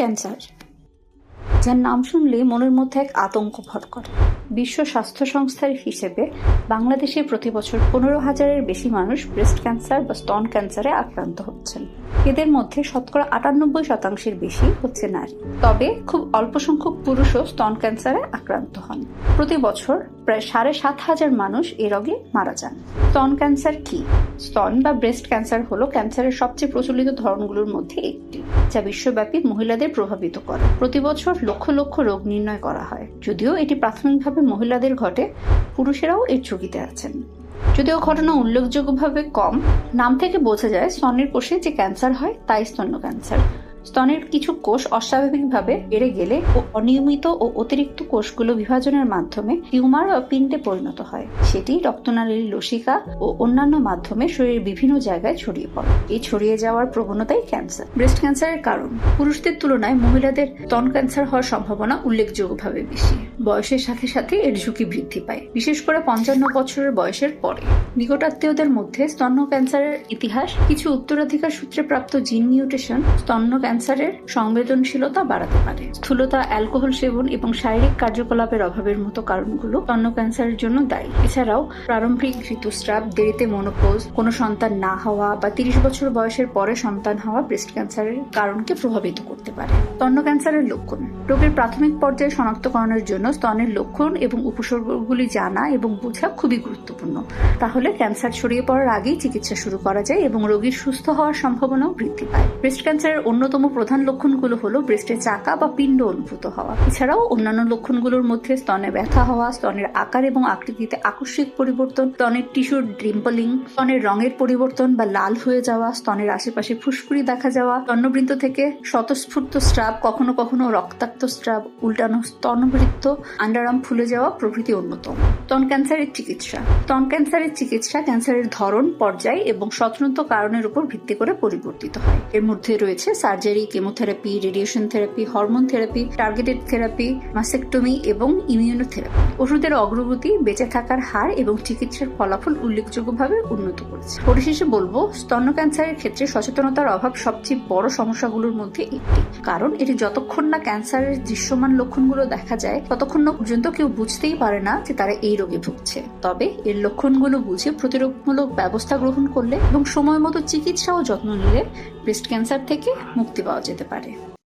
Cancer. যার নাম শুনলে মনের মধ্যে এক আতঙ্ক ভর করে। বিশ্ব স্বাস্থ্য সংস্থার হিসেবে বাংলাদেশে প্রতি বছর পনেরো হাজারের বেশি মানুষ ব্রেস্ট ক্যান্সার বা স্তন ক্যান্সারে আক্রান্ত হচ্ছেন। এদের মধ্যে শতকরা আটানব্বই শতাংশের বেশি হচ্ছে নারী। তবে খুব অল্প সংখ্যক পুরুষও স্তন ক্যান্সারে আক্রান্ত হন। প্রতি বছর প্রায় সাড়ে সাত হাজার মানুষ এ রোগে মারা যান। স্তন ক্যান্সার কি? স্তন বা ব্রেস্ট ক্যান্সার হলো ক্যান্সারের সবচেয়ে প্রচলিত ধরনগুলোর মধ্যে একটি, যা বিশ্বব্যাপী মহিলাদের প্রভাবিত করে। প্রতি বছর লক্ষ লক্ষ রোগ নির্ণয় করা হয়, যদিও এটি প্রাথমিকভাবে মহিলাদের ঘটে, পুরুষেরাও এর ঝুঁকিতে আছেন। যদিও ঘটনা উল্লেখযোগ্যভাবে কম, নাম থেকে বোঝা যায় স্তনের কোষে যে ক্যান্সার হয়, তাই স্তন্য ক্যান্সার। স্তনের কিছু কোষ অস্বাভাবিকভাবে বেড়ে গেলে ও অনিয়মিত ও অতিরিক্ত কোষগুলো বিভাজনের মাধ্যমে টিউমার বা পিণ্ডে পরিণত হয়। সেটি রক্তনালীর লসিকা ও অন্যান্য মাধ্যমে শরীরের বিভিন্ন জায়গায় ছড়িয়ে পড়ে। এই ছড়িয়ে যাওয়ার প্রবণতাই ক্যান্সার। ব্রেস্ট ক্যান্সারের কারণ। পুরুষদের তুলনায় মহিলাদের স্তন ক্যান্সার হওয়ার সম্ভাবনা উল্লেখযোগ্যভাবে বেশি। বয়সের সাথে সাথে এর ঝুঁকি বৃদ্ধি পায়, বিশেষ করে পঞ্চান্ন বছরের বয়সের পরে। নিকটাত্মীয়দের মধ্যে স্তন্য ক্যান্সারের ইতিহাস, কিছু উত্তরাধিকার সূত্রে প্রাপ্ত জিন মিউটেশন স্তন্য ক্যান্সারের সংবেদনশীলতা বাড়াতে পারে। স্থূলতা, অ্যালকোহল সেবন এবং শারীরিক কার্যকলাপের অভাবের মতো কারণগুলো স্তন্য ক্যান্সারের জন্য দায়ী। এছাড়াও, প্রারম্ভিক ঋতুস্রাব, দেরিতে মনোপোজ, কোনো সন্তান না হওয়া বা তিরিশ বছর বয়সের পরে সন্তান হওয়া ব্রেস্ট ক্যান্সারের কারণকে প্রভাবিত করতে পারে। স্তন্য ক্যান্সারের লক্ষণ, রোগের প্রাথমিক পর্যায়ে শনাক্তকরণের জন্য স্তনের লক্ষণ এবং উপসর্গগুলি জানা এবং বোঝা খুবই গুরুত্বপূর্ণ। তাহলে ক্যান্সার ছড়িয়ে পড়ার আগেই চিকিৎসা শুরু করা যায় এবং রোগীর সুস্থ হওয়ার সম্ভাবনাও বৃদ্ধি পায়। ব্রেস্ট ক্যান্সারের অন্যতম প্রধান লক্ষণগুলো হলো ব্রেস্টে চাকা বা পিণ্ড অনুভূত হওয়া। এছাড়াও অন্যান্য লক্ষণগুলোর মধ্যে স্তনে ব্যথা হওয়া, স্তনের আকার এবং আকৃতিতে আকস্মিক পরিবর্তন, স্তনের টিস্যুর ড্রিম্পলিং স্তনের রঙের পরিবর্তন বা লাল হয়ে যাওয়া, স্তনের আশেপাশে ফুসকুড়ি দেখা যাওয়া স্তন্যবৃন্ত থেকে স্বতঃস্ফূর্ত স্ট্রাব কখনো কখনো রক্তাক্ত স্ট্রাব উল্টানো স্তনবৃত্ত আন্ডারাম ফুলে যাওয়া প্রভৃতি অন্যতম স্তন ক্যান্সারের চিকিৎসা। স্তন ক্যান্সারের চিকিৎসা ক্যান্সারের ধরন, পর্যায় এবং স্বতন্ত্র কারণের উপর ভিত্তি করে পরিবর্তিত হয়। এর মধ্যে রয়েছে surgery, chemotherapy, radiation therapy, hormone therapy, targeted therapy, mastectomy এবং ইমিউনোথেরাপি। ওষুধের অগ্রগতি, বেঁচে থাকার হার এবং চিকিৎসার ফলাফল উল্লেখযোগ্যভাবে উন্নত করেছে। পরিশেষে বলব, স্তন্য ক্যান্সারের ক্ষেত্রে সচেতনতার অভাব সবচেয়ে বড় সমস্যাগুলোর মধ্যে একটি। কারণ এটি যতক্ষণ না ক্যান্সারের দৃশ্যমান লক্ষণগুলো দেখা যায়, ততক্ষণ না পর্যন্ত কেউ বুঝতেই পারে না যে তারা এই রোগে ভুগছে। তবে এর লক্ষণগুলো বুঝে প্রতিরোধমূলক ব্যবস্থা গ্রহণ করলে এবং সময় মতো চিকিৎসা ও যত্ন নিলে ব্রেস্ট ক্যান্সার থেকে মুক্তি পাওয়া যেতে পারে।